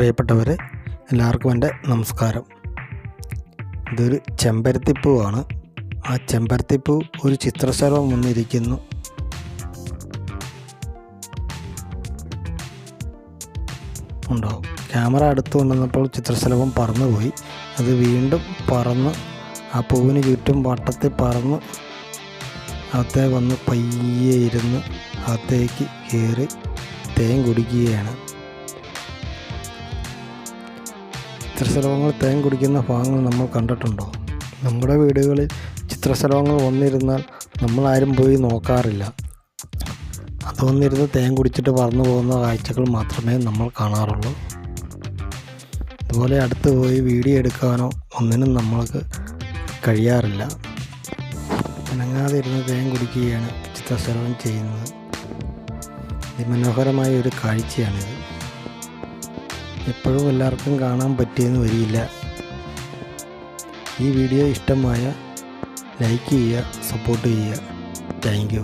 പ്രിയപ്പെട്ടവരെ എല്ലാവർക്കും എന്റെ നമസ്കാരം. ഇതൊരു ചെമ്പരത്തിപ്പൂവാണ്. ആ ചെമ്പരത്തിപ്പൂ ഒരു ചിത്രശലഭം വന്നിരിക്കുന്നു. ഉണ്ടാവും ക്യാമറ അടുത്ത് കൊണ്ടുവന്നപ്പോൾ ചിത്രശലഭം പറന്നുപോയി. അത് വീണ്ടും പറന്ന് ആ പൂവിന് ചുറ്റും വട്ടത്തിൽ പറന്ന് അകത്തേ വന്ന് പയ്യെ ഇരുന്ന് അകത്തേക്ക് കയറി തേൻ കുടിക്കുകയാണ്. ചിത്രശലഭങ്ങൾ തേൻ കുടിക്കുന്ന ഭാഗങ്ങൾ നമ്മൾ കണ്ടിട്ടുണ്ടോ? നമ്മുടെ വീടുകളിൽ ചിത്രശലഭങ്ങൾ വന്നിരുന്നാൽ നമ്മളാരും പോയി നോക്കാറില്ല. അത് വന്നിരുന്ന് തേൻ കുടിച്ചിട്ട് പറന്നു പോകുന്ന കാഴ്ചകൾ മാത്രമേ നമ്മൾ കാണാറുള്ളൂ. അതുപോലെ അടുത്ത് പോയി വീഡിയോ എടുക്കാനോ ഒന്നിനും നമ്മൾക്ക് കഴിയാറില്ല. അനങ്ങാതെ ഇരുന്ന് തേൻ കുടിക്കുകയാണ് ചിത്രശലഭം ചെയ്യുന്നത്. അതിമനോഹരമായ ഒരു കാഴ്ചയാണിത്. എപ്പോഴും എല്ലാവർക്കും കാണാൻ പറ്റിയെന്ന് വരില്ല ഈ വീഡിയോ ഇഷ്ടമായ ലൈക്ക് ചെയ്യുക സപ്പോർട്ട് ചെയ്യുക. താങ്ക്